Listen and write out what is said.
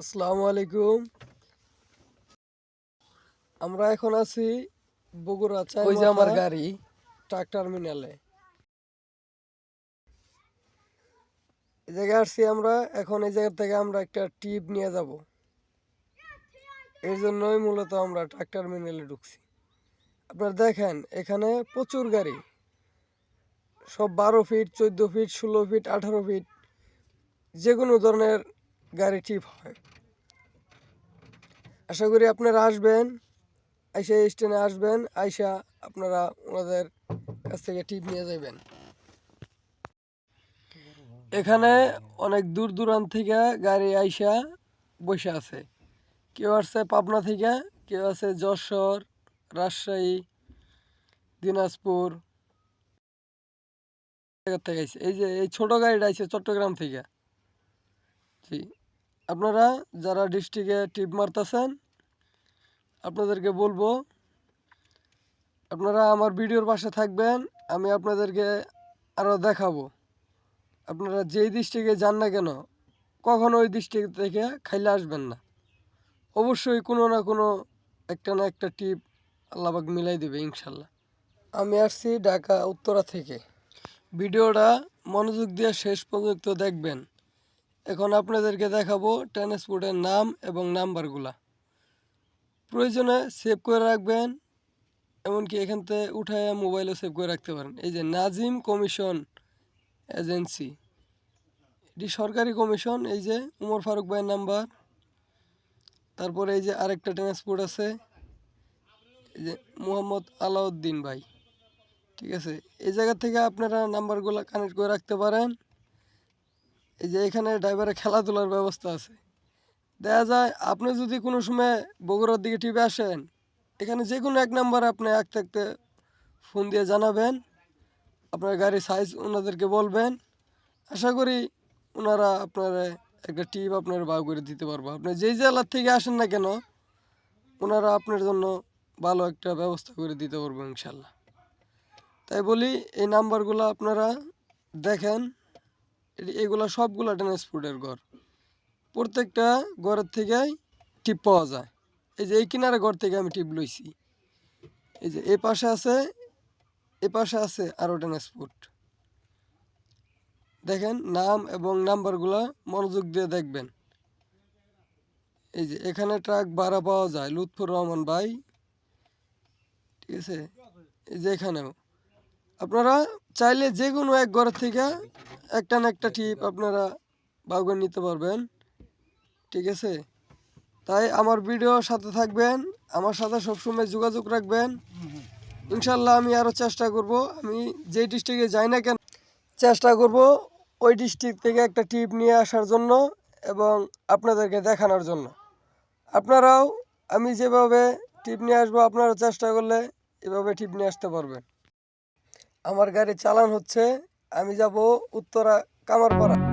আসসালামু আলাইকুম। আমরা এখন আছি বগুড়া চাই ওই যে আমার গাড়ি। ট্রাক টার্মিনালে এই জায়গায় আসছি আমরা এখন এই জায়গা থেকে আমরা একটা টিপ নিয়ে যাব। এর জন্যই মূলত আমরা ট্রাক টার্মিনালে ঢুকছি। আপনারা দেখেন এখানে প্রচুর গাড়ি। সব বারো ফিট চোদ্দ ফিট ষোলো ফিট আঠারো ফিট যে কোনো ধরনের গাড়ি ঠিক হয়। আশা করি আপনারা আসবেন, আইসা স্টেশনে আসবেন, আইসা আপনারা ওনাদের কাছ থেকে টিপ নিয়ে যাবেন এখানে অনেক দূর দূরান্ত থেকে গাড়ি আইসা বসে আছে। কেউ আসছে পাবনা থেকে, কেউ আছে যশোর, রাজশাহী, দিনাজপুর। থেকে এই যে এই ছোট গাড়িটা আইসে চট্টগ্রাম থেকে। জি। আপনারা যারা ডিস্ট্রিক্টে টিপ মারতেছেন, আপনাদেরকে বলব, আপনারা আমার ভিডিওর পাশে থাকবেন, আমি আপনাদেরকে আরও দেখাবো। আপনারা যেই ডিস্ট্রিক্টে যান না কেন, কখনো ওই ডিস্ট্রিক্ট থেকে খাইলে আসবেন না। অবশ্যই কোনো না কোনো একটা না একটা টিপ আল্লাহবাক মিলাই দেবে ইনশাল্লাহ আমি আসছি ঢাকা, উত্তরা থেকে। ভিডিওটা মনোযোগ দিয়ে শেষ পর্যন্ত দেখবেন। এখন আপনাদেরকে দেখাবো ট্রান্সপোর্টের নাম এবং নাম্বারগুলা। প্রয়োজনে সেভ করে রাখবেন, এমনকি এখান থেকে উঠায় মোবাইলও সেভ করে রাখতে পারেন। এই যে নাজিম কমিশন এজেন্সি, এটি সরকারি কমিশন, এই যে উমর ফারুক ভাইয়ের নাম্বার। তারপরে এই যে আরেকটা ট্রান্সপোর্ট আছে, এই যে মোহাম্মদ আলাউদ্দিন ভাই। ঠিক আছে? এই জায়গা থেকে আপনারা নাম্বারগুলো কানেক্ট করে রাখতে পারেন। এই যে এখানে ড্রাইভারের খেলাধুলার ব্যবস্থা আছে। দেখা যায় আপনি যদি কোনো সময় বগুড়ার দিকে টিপে আসেন, এখানে যে কোনো এক নাম্বার আপনি এক থাকতে ফোন দিয়ে জানাবেন। আপনার গাড়ির সাইজ ওনাদেরকে বলবেন। আশা করি ওনারা আপনার একটা টিপ আপনার বাউ করে দিতে পারব। আপনি যেই জেলার থেকে আসেন না কেন, ওনারা আপনার জন্য ভালো একটা ব্যবস্থা করে দিতে পারব ইনশাল্লাহ। তাই বলি, এই নাম্বারগুলো আপনারা দেখেন। এগুলা সবগুলা ট্রান্সপোর্টের ঘর। প্রত্যেকটা ঘরের থেকেই টিপ পাওয়া যায়। এই যে এই কিনারে ঘর থেকে আমি টিপ লইছি। এই যে এই পাশে আছে, এ পাশে আছে আরও ট্রান্সপোর্ট দেখেন, নাম এবং নাম্বারগুলো মনোযোগ দিয়ে দেখবেন। এই যে এখানে ট্রাক ভাড়া পাওয়া যায়, লুৎফুর রহমান ভাই। ঠিক আছে? এই যে এখানেও। আপনারা চাইলে যে কোনো এক ঘর থেকে একটা না একটা টিপ আপনারা বাউগান নিতে পারবেন। ঠিক আছে? তাই আমার ভিডিওর সাথে থাকবেন, আমার সাথে সবসময় যোগাযোগ রাখবেন। ইনশাল্লাহ আমি আরও চেষ্টা করব, আমি যেই ডিস্ট্রিক্টে যাই না কেন চেষ্টা করব ওই ডিস্ট্রিক্ট থেকে একটা টিপ নিয়ে আসার জন্য এবং আপনাদেরকে দেখানোর জন্য। আপনারাও আমি যেভাবে টিপ নিয়ে আসব, আপনারা চেষ্টা করলে এভাবে টিপ নিয়ে আসতে পারবেন। আমার গাড়ি চালান হচ্ছে আমি যাব উত্তরা কামারপাড়া।